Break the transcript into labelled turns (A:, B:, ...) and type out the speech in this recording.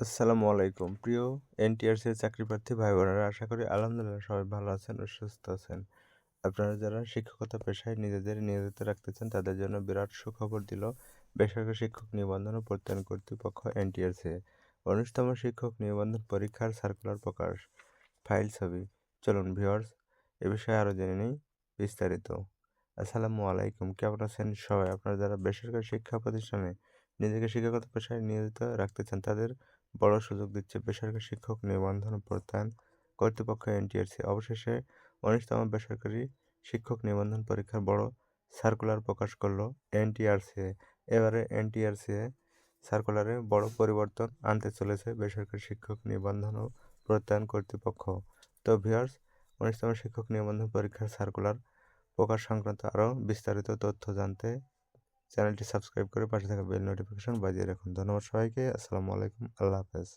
A: আসসালামু আলাইকুম। প্রিয় এনটিআরসির চাকরি প্রার্থী ভাই বোনেরা আশা করি আলহামদুলিল্লাহ সবাই ভালো আছেন ও সুস্থ আছেন। আপনারা যারা শিক্ষকতা পেশায় নিজেদের নিয়োজিত রাখতে চান তাদের জন্য বিরাট সুখবর দিল বেসরকারি শিক্ষক নিবন্ধন ও প্রত্যয়ন কর্তৃপক্ষ এনটিআরসি উনিশতম শিক্ষক নিবন্ধন পরীক্ষার সার্কুলার প্রকাশ ফাইল ছবি। চলুন ভিওয়ার্স এ বিষয়ে আরও জেনে নিই বিস্তারিত। আসসালামু আলাইকুম, কেমন আছেন সবাই? আপনারা যারা বেসরকারি শিক্ষা প্রতিষ্ঠানে নিজেকে শিক্ষাগত পেশায় নিয়োজিত রাখতে চান তাদের বড় সুযোগ দিচ্ছে বেসরকারি শিক্ষক নিবন্ধন প্রত্যয়ন কর্তৃপক্ষ এনটিআরসি। অবশেষে উনিশতম বেসরকারি শিক্ষক নিবন্ধন পরীক্ষার বড় সার্কুলার প্রকাশ করল এনটিআরসি এবারে এনটিআরসি সার্কুলারে বড় পরিবর্তন আনতে চলেছে বেসরকারি শিক্ষক নিবন্ধন ও প্রত্যয়ন কর্তৃপক্ষ। তো ভিউয়ার্স উনিশতম শিক্ষক নিবন্ধন পরীক্ষার সার্কুলার প্রকাশ সংক্রান্ত আরও বিস্তারিত তথ্য জানতে চ্যানেলটি সাবস্ক্রাইব করে পাশে থাকা বেল নোটিফিকেশন বাজিয়ে রাখুন। ধন্যবাদ সবাইকে। আসসালামু আলাইকুম। আল্লাহ হাফেজ।